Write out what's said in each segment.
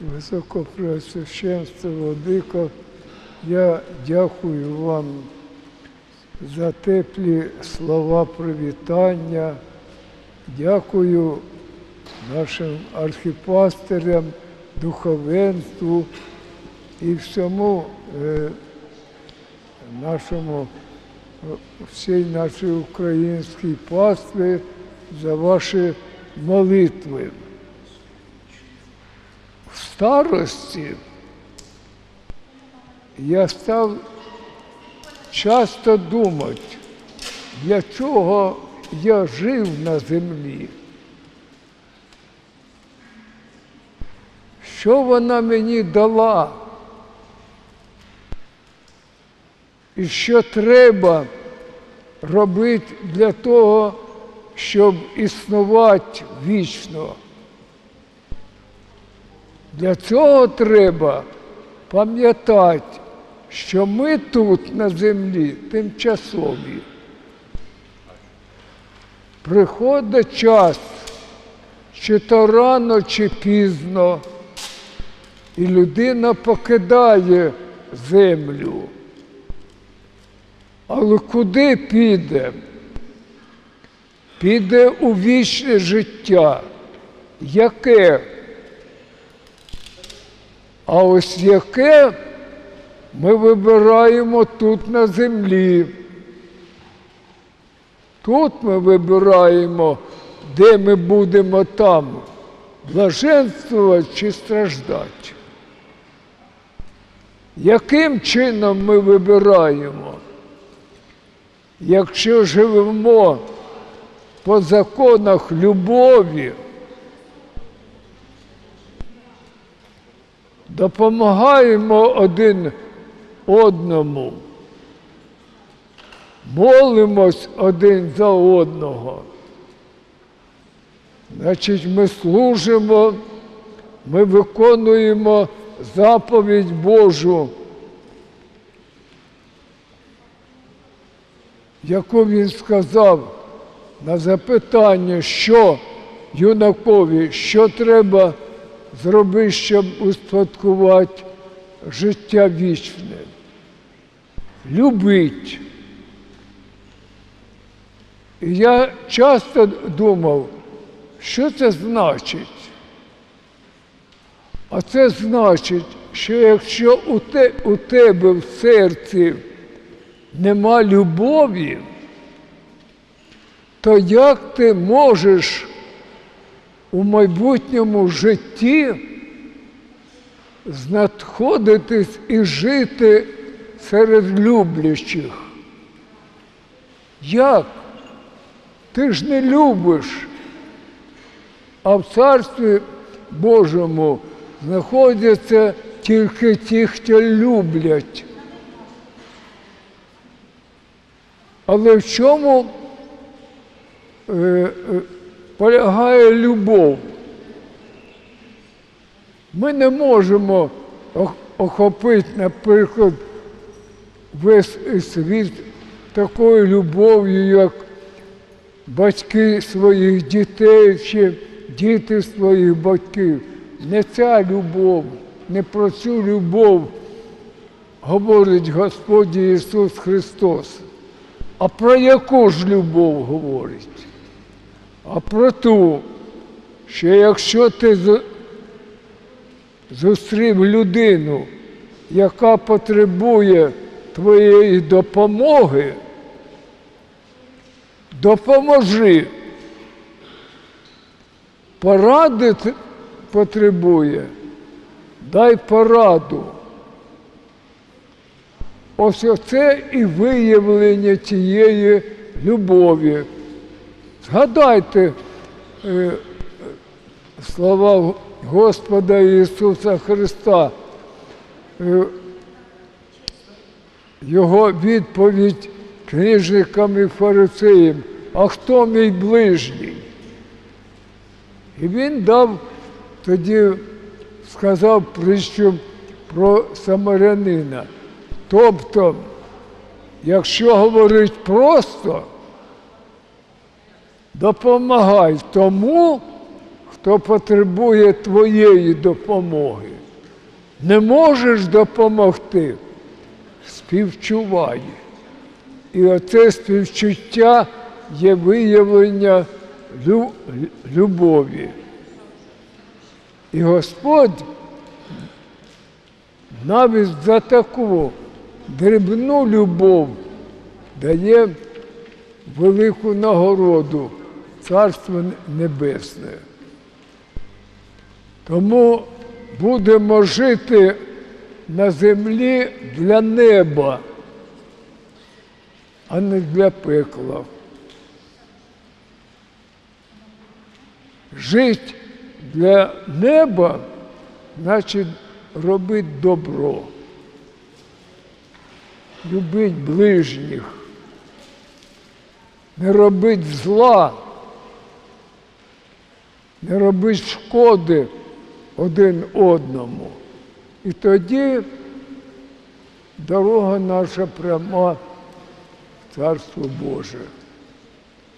Високопреосвященство Владико, я дякую вам за теплі слова привітання. Дякую нашим архіпастерам, духовенству і всьому е, нашому, всій нашій українській пастві за ваші молитви. Старості я став часто думати, для чого я жив на землі. Що вона мені дала? І що треба робити для того, щоб існувати вічно? Для цього треба пам'ятати, що ми тут на землі тимчасові. Приходить час, чи то рано, чи пізно, і людина покидає землю. Але куди піде? Піде у вічне життя. Яке? А ось яке ми вибираємо тут на землі. Тут ми вибираємо, де ми будемо там, блаженствувати чи страждати. Яким чином ми вибираємо? Якщо живемо по законах любові, допомагаємо один одному, молимось один за одного. Значить, ми служимо, ми виконуємо заповідь Божу, яку він сказав на запитання, що юнакові, що треба зробити, щоб успадкувати життя вічне. Любить. І я часто думав, що це значить? А це значить, що якщо у, те, у тебе в серці нема любові, то як ти можеш у майбутньому житті знаходитись і жити серед люблячих? Як? Ти ж не любиш, а в Царстві Божому знаходяться тільки ті, хто люблять. Але в чому е, е, полягає любов? Ми не можемо охопити, наприклад, весь світ такою любов'ю, як батьки своїх дітей чи діти своїх батьків. Не ця любов, не про цю любов говорить Господь Ісус Христос. А про яку ж любов говорить? А про ту, що якщо ти зустрів людину, яка потребує твоєї допомоги, допоможи. Поради потребує, дай пораду. Ось оце і виявлення тієї любові. Згадайте е, слова Господа Ісуса Христа, е, Його відповідь книжникам і фарисеям, а хто мій ближній? І він дав тоді, сказав притчу про самарянина. Тобто, якщо говорить просто, допомагай тому, хто потребує твоєї допомоги. Не можеш допомогти, співчувай. І оце співчуття є виявлення лю- любові. І Господь навіть за таку дрібну любов дає велику нагороду Царство Небесне. Тому будемо жити на землі для неба, а не для пекла. Жити для неба значить робити добро, любити ближніх, не робити зла, не робити шкоди один одному. І тоді дорога наша пряма в Царство Боже.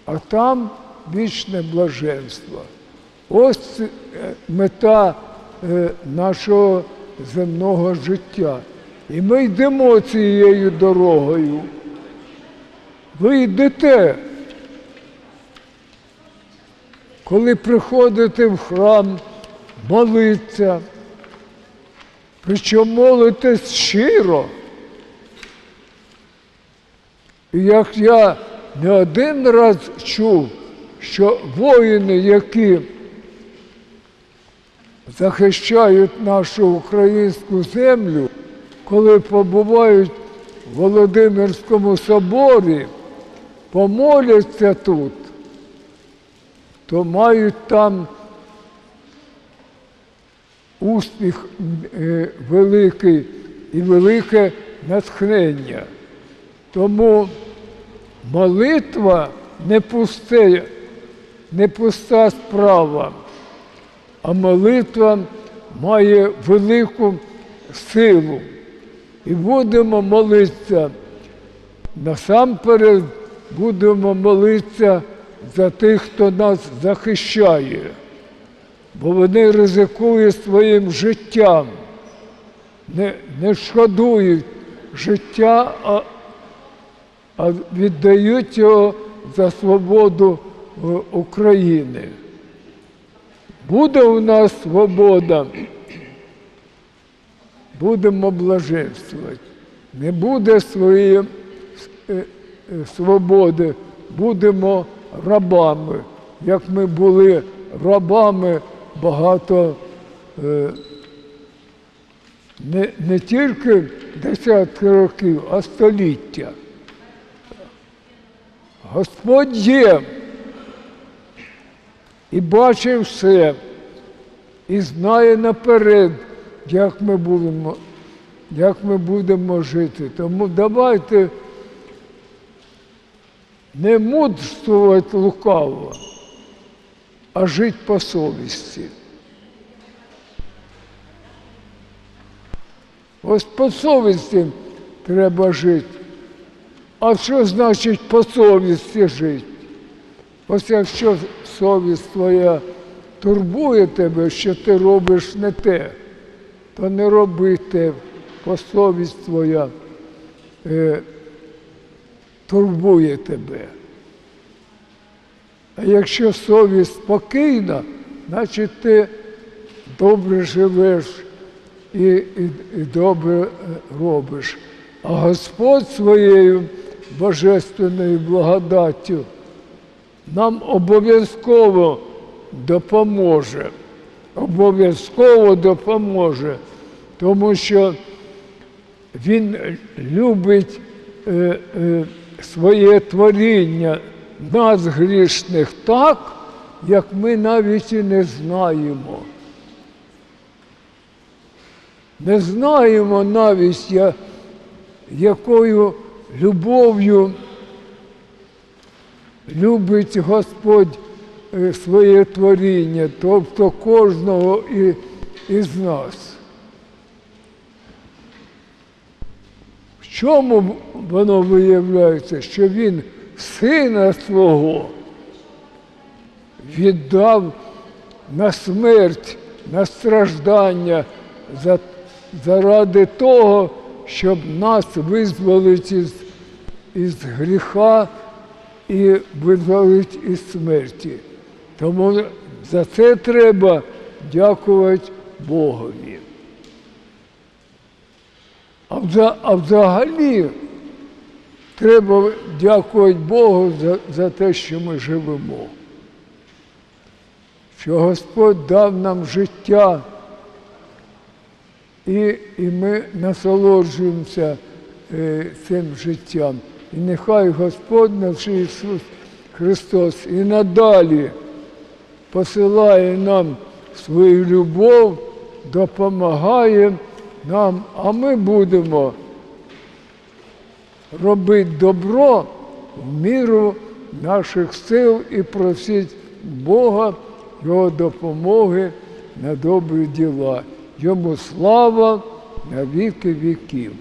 А там вічне блаженство. Ось е, мета е, нашого земного життя. І ми йдемо цією дорогою. Ви йдете. Коли приходите в храм, молиться, причому молитесь щиро. І як я не один раз чув, що воїни, які захищають нашу українську землю, коли побувають в Володимирському соборі, помоляться тут, то мають там успіх е, великий і велике натхнення. Тому молитва не пусте, не пуста справа, а молитва має велику силу. І будемо молитися. Насамперед будемо молитися за тих, хто нас захищає, бо вони ризикують своїм життям, не, не шкодують життя, а, а віддають його за свободу е, України. Буде у нас свобода, будемо блаженствувати. Не буде своєї е, е, свободи, будемо рабами, як ми були рабами багато е, не, не тільки десятки років, а століття. Господь є і бачить все, і знає наперед, як ми будемо, як ми будемо жити. Тому давайте не мудрствувати лукаво, а жити по совісті. Ось по совісті треба жити. А що значить по совісті жити? Ось якщо совість твоя турбує тебе, що ти робиш не те, то не роби те, бо совість твоя е, турбує тебе. А якщо совість спокійна, значить ти добре живеш і, і, і добре е, робиш. А Господь своєю божественною благодаттю нам обов'язково допоможе. Обов'язково допоможе, тому що Він любить е, е, своє творіння нас грішних так, як ми навіть і не знаємо. Не знаємо навіть, якою любов'ю любить Господь е, своє творіння, тобто кожного із нас. Чому воно виявляється, що Він сина свого віддав на смерть, на страждання за, заради того, щоб нас визволити із, із гріха і визволити із смерті. Тому за це треба дякувати Богові. А, вза- а взагалі треба дякувати Богу за, за те, що ми живемо. Що Господь дав нам життя, і, і ми насолоджуємося е, цим життям. І нехай Господь наш Ісус Христос і надалі посилає нам свою любов, допомагає нам, а ми будемо робити добро в міру наших сил і просити Бога Його допомоги на добрі діла. Йому слава на віки віків.